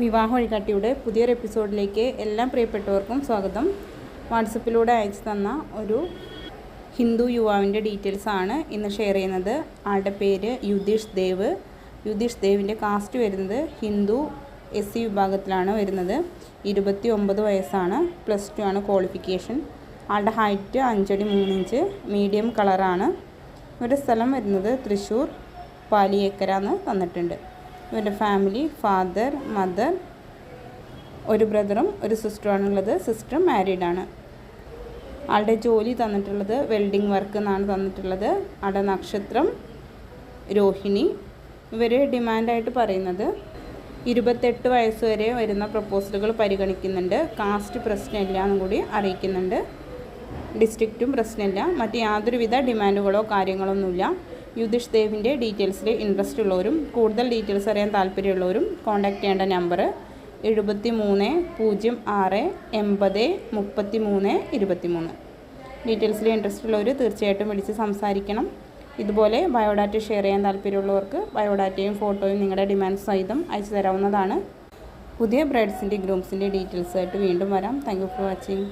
വിവാഹ വഴികാട്ടിയുടെ പുതിയൊരു എപ്പിസോഡിലേക്ക് എല്ലാ പ്രിയപ്പെട്ടവർക്കും സ്വാഗതം. വാട്സപ്പിലൂടെ അയച്ചു തന്ന ഒരു ഹിന്ദു യുവാവിന്റെ ഡീറ്റെയിൽസ് ആണ് ഇന്ന് ഷെയർ ചെയ്യുന്നത്. ആളുടെ പേര് യുധീഷ് ദേവ്. യുധീഷ് ദേവിന്റെ കാസ്റ്റ് വരുന്നത് ഹിന്ദു എസ് സി വിഭാഗത്തിലാണ് വരുന്നത്. ഇരുപത്തി ഒമ്പത് വയസ്സാണ് പ്ലസ് ടു ആണ് ക്വാളിഫിക്കേഷൻ. ആളുടെ ഹൈറ്റ് അഞ്ചടി മൂന്നിഞ്ച് മീഡിയം കളറാണ്. ഇവരുടെ സ്ഥലം വരുന്നത് തൃശ്ശൂർ പാലിയേക്കര എന്ന് തന്നിട്ടുണ്ട്. ഇവരുടെ ഫാമിലി ഫാദർ മദർ ഒരു ബ്രദറും ഒരു സിസ്റ്ററുമാണുള്ളത് സിസ്റ്റർ മാരീഡ് ആണ്. ആളുടെ ജോലി തന്നിട്ടുള്ളത് വെൽഡിംഗ് വർക്ക് എന്നാണ് തന്നിട്ടുള്ളത്. ആളുടെ നക്ഷത്രം രോഹിണി. ഇവർ ഡിമാൻഡായിട്ട് പറയുന്നത് ഇരുപത്തെട്ട് വയസ്സ് വരെ വരുന്ന പ്രപ്പോസലുകൾ പരിഗണിക്കുന്നുണ്ട്. കാസ്റ്റ് പ്രശ്നമില്ല എന്നും കൂടി അറിയിക്കുന്നുണ്ട്. ഡിസ്ട്രിക്റ്റും പ്രശ്നമില്ല. മറ്റ് യാതൊരുവിധ ഡിമാൻഡുകളോ കാര്യങ്ങളൊന്നുമില്ല യുധിഷ് ദേവിന്റെ ഡീറ്റെയിൽസിൽ ഇൻട്രസ്റ്റ് ഉള്ളവരും കൂടുതൽ ഡീറ്റെയിൽസ് അറിയാൻ താല്പര്യമുള്ളവരും കോൺടാക്റ്റ് ചെയ്യേണ്ട നമ്പർ എഴുപത്തി മൂന്ന് പൂജ്യം ആറ് എൺപത് മുപ്പത്തി മൂന്ന് ഇരുപത്തി മൂന്ന് ഡീറ്റെയിൽസിൽ ഇൻട്രസ്റ്റ് ഉള്ളവർ തീർച്ചയായിട്ടും വിളിച്ച് സംസാരിക്കണം. ഇതുപോലെ ബയോഡാറ്റ ഷെയർ ചെയ്യാൻ താല്പര്യമുള്ളവർക്ക് ബയോഡാറ്റയും ഫോട്ടോയും നിങ്ങളുടെ ഡിമാൻഡ് സഹിതം അയച്ചു തരാവുന്നതാണ്. പുതിയ ബ്രൈഡ്സിന്റെ ഗ്രൂംസിന്റെ ഡീറ്റെയിൽസ് ആയിട്ട് വീണ്ടും വരാം. Thank for watching